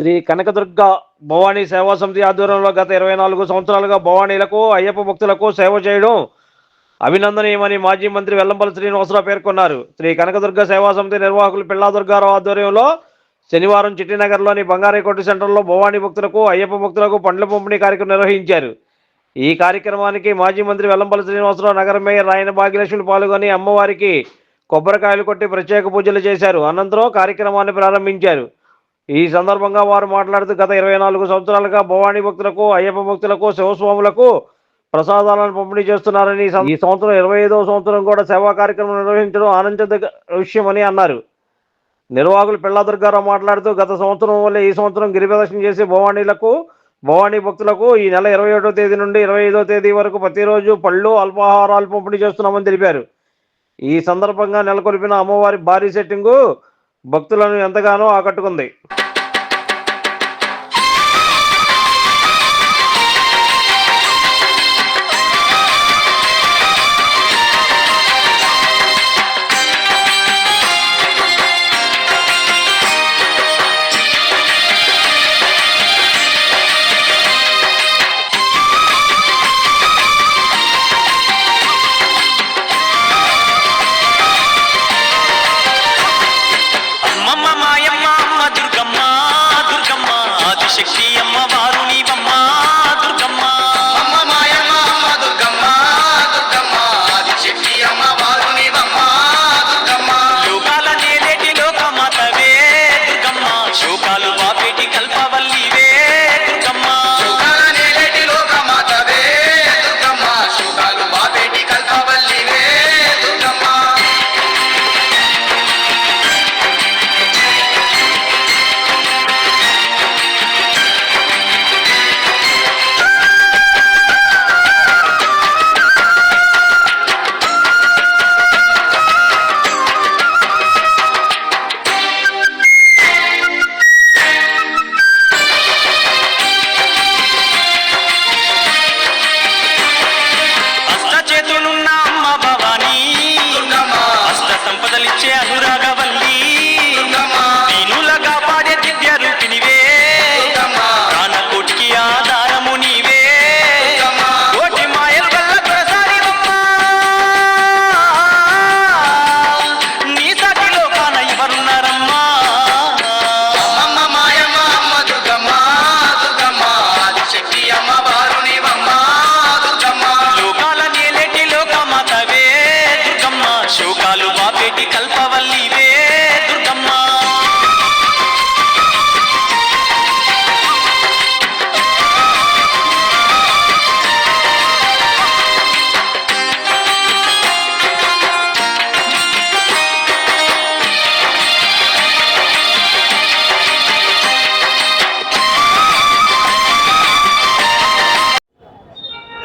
శ్రీ కనకదుర్గ భవానీ సేవా సమితి ఆధ్వర్యంలో గత ఇరవై నాలుగు సంవత్సరాలుగా భవానీలకు అయ్యప్ప భక్తులకు సేవ చేయడం అభినందనీయమని మాజీ మంత్రి వెల్లంపల్లి శ్రీనివాసరావు పేర్కొన్నారు. శ్రీ కనకదుర్గ సేవా సమితి నిర్వాహకులు పిల్లాదుర్గారావు ఆధ్వర్యంలో శనివారం చిట్టినగర్లోని బంగారేకొట్టు సెంటర్లో భవానీ భక్తులకు అయ్యప్ప భక్తులకు పండ్ల పంపిణీ కార్యక్రమం నిర్వహించారు. ఈ కార్యక్రమానికి మాజీ మంత్రి వెల్లంపల్లి శ్రీనివాసరావు నగర మేయర్ రాయన భాగ్యలక్ష్మి పాల్గొని అమ్మవారికి కొబ్బరికాయలు కొట్టి ప్రత్యేక పూజలు చేశారు. అనంతరం కార్యక్రమాన్ని ప్రారంభించారు. ఈ సందర్భంగా వారు మాట్లాడుతూ గత ఇరవై నాలుగు సంవత్సరాలుగా భవానీ భక్తులకు అయ్యప్ప భక్తులకు శివస్వాములకు ప్రసాదాలను పంపిణీ చేస్తున్నారని ఈ సంవత్సరం ఇరవై ఐదవ సంవత్సరం కూడా సేవా కార్యక్రమం నిర్వహించడం ఆనందదగ్గ విషయమని అన్నారు. నిర్వాహకులు పిల్లా దుర్గారావు మాట్లాడుతూ గత సంవత్సరం వల్లే ఈ సంవత్సరం గిరిప్రదక్షిణ చేసే భవానీలకు భవానీ భక్తులకు ఈ నెల ఇరవై ఒకటో తేదీ నుండి ఇరవై ఐదో తేదీ వరకు ప్రతిరోజు పళ్ళు అల్పాహారాలు పంపిణీ చేస్తున్నామని తెలిపారు. ఈ సందర్భంగా నెలకొల్పిన అమ్మవారి భారీ సెట్టింగు భక్తులను ఎంతగానో ఆకట్టుకుంది.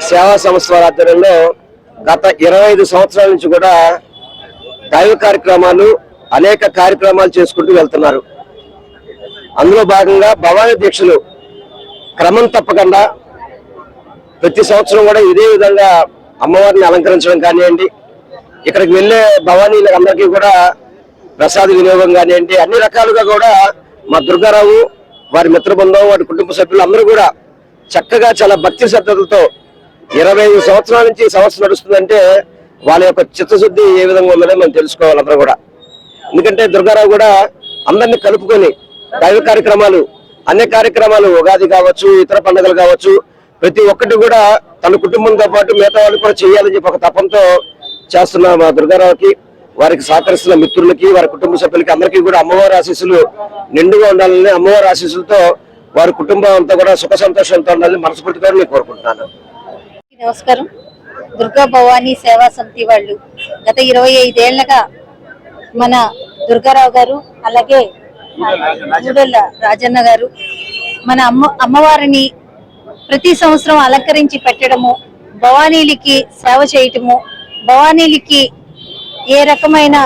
సేవా సంస్థ వారి ఆధ్వర్యంలో గత ఇరవై ఐదు సంవత్సరాల నుంచి కూడా దైవ కార్యక్రమాలు అనేక కార్యక్రమాలు చేసుకుంటూ వెళ్తున్నారు. అందులో భాగంగా భవానీ దీక్షలు క్రమం తప్పకుండా ప్రతి సంవత్సరం కూడా ఇదే విధంగా అమ్మవారిని అలంకరించడం కానివ్వండి ఇక్కడికి వెళ్ళే భవానీలకు అందరికీ కూడా ప్రసాద వినియోగం కానివ్వండి అన్ని రకాలుగా కూడా మా దుర్గారావు వారి మిత్ర బృందం వారి కుటుంబ సభ్యులు అందరూ కూడా చక్కగా చాలా భక్తి శ్రద్ధలతో ఇరవై ఐదు సంవత్సరాల నుంచి సమస్య సంవత్సరం నడుస్తుందంటే వాళ్ళ యొక్క చిత్తశుద్ధి ఏ విధంగా ఉందని మనం తెలుసుకోవాలి అందరూ కూడా. ఎందుకంటే దుర్గారావు కూడా అందరినీ కలుపుకొని దైవ కార్యక్రమాలు అన్ని కార్యక్రమాలు ఉగాది కావచ్చు ఇతర పండుగలు కావచ్చు ప్రతి ఒక్కటి కూడా తన కుటుంబంతో పాటు మిగతా వాళ్ళు కూడా చేయాలని చెప్పి ఒక తపంతో చేస్తున్న మా దుర్గారావుకి వారికి సహకరిస్తున్న మిత్రులకి వారి కుటుంబ సభ్యులకి అందరికీ కూడా అమ్మవారి ఆశీస్సులు నిండుగా ఉండాలని అమ్మవారి ఆశీస్సులతో వారి కుటుంబం అంతా కూడా సుఖ సంతోషంతో ఉండాలని మనస్ఫూర్తిగా నేను కోరుకుంటున్నాను. నమస్కారం. దుర్గా భవానీ సేవా సమితి వాళ్ళు గత ఇరవై ఐదేళ్ళగా మన దుర్గారావు గారు అలాగే మూడోళ్ళ రాజన్న గారు మన అమ్మ అమ్మవారిని ప్రతి సంవత్సరం అలంకరించి పెట్టడము భవానీలకి సేవ చేయటము భవానీలకి ఏ రకమైన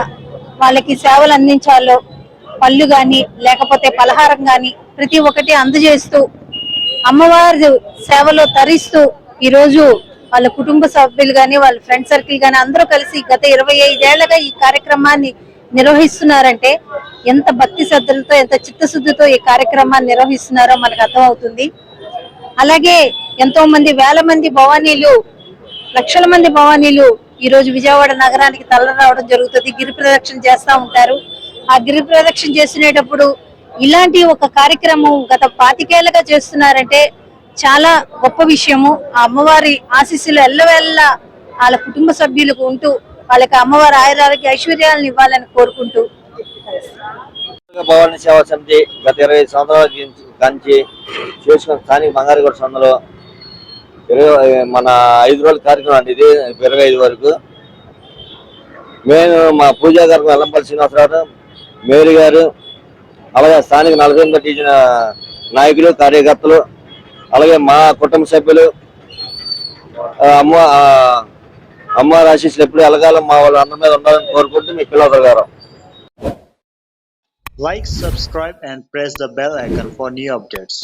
వాళ్ళకి సేవలు అందించాలో పళ్ళు కానీ లేకపోతే పలహారం కానీ ప్రతి ఒక్కటి అందజేస్తూ అమ్మవారి సేవలో తరిస్తూ ఈ రోజు వాళ్ళ కుటుంబ సభ్యులు కానీ వాళ్ళ ఫ్రెండ్ సర్కిల్ కానీ అందరూ కలిసి గత ఇరవై ఐదేళ్ళగా ఈ కార్యక్రమాన్ని నిర్వహిస్తున్నారంటే ఎంత భక్తి శ్రద్ధలతో ఎంత చిత్తశుద్ధితో ఈ కార్యక్రమాన్ని నిర్వహిస్తున్నారో మనకు అర్థమవుతుంది. అలాగే ఎంతో మంది వేల మంది భవానీలు లక్షల మంది భవానీలు ఈ రోజు విజయవాడ నగరానికి తల రావడం జరుగుతుంది. గిరి ప్రదక్షిణ చేస్తా ఉంటారు. ఆ గిరి ప్రదక్షిణ చేసినప్పుడు ఇలాంటి ఒక కార్యక్రమం గత పాతికేళ్ళుగా చేస్తున్నారంటే చాలా గొప్ప విషయము. ఆ అమ్మవారి ఆశీస్సులు ఎల్లవెల్ల వాళ్ళ కుటుంబ సభ్యులకు ఉంటూ వాళ్ళకి అమ్మవారి ఆయురాలకి ఐశ్వర్యాలను ఇవ్వాలని కోరుకుంటూ. భవాని సేవా సమితి గత ఇరవై సంవత్సరాల నుంచి చేసుకున్న స్థానిక బంగారుగూడ సందులో ఇరవై మన ఐదు రోజుల కార్యక్రమం అండి ఇది ఇరవై ఐదు వరకు. మేము మా పూజా గారు వెల్లంపల్లి శ్రీనివాసరావు మేరీ గారు అలాగే స్థానిక నలభై ఎనిమిది నాయకులు కార్యకర్తలు అలాగే మా కుటుంబ సభ్యులు అమ్మ అమ్మ ఆశీస్సులు ఎప్పుడు ఎలగాల మా వాళ్ళ అన్న మీద ఉండాలని కోరుకుంటూ మీ పిల్లల గారు. Like subscribe and press the bell icon for new updates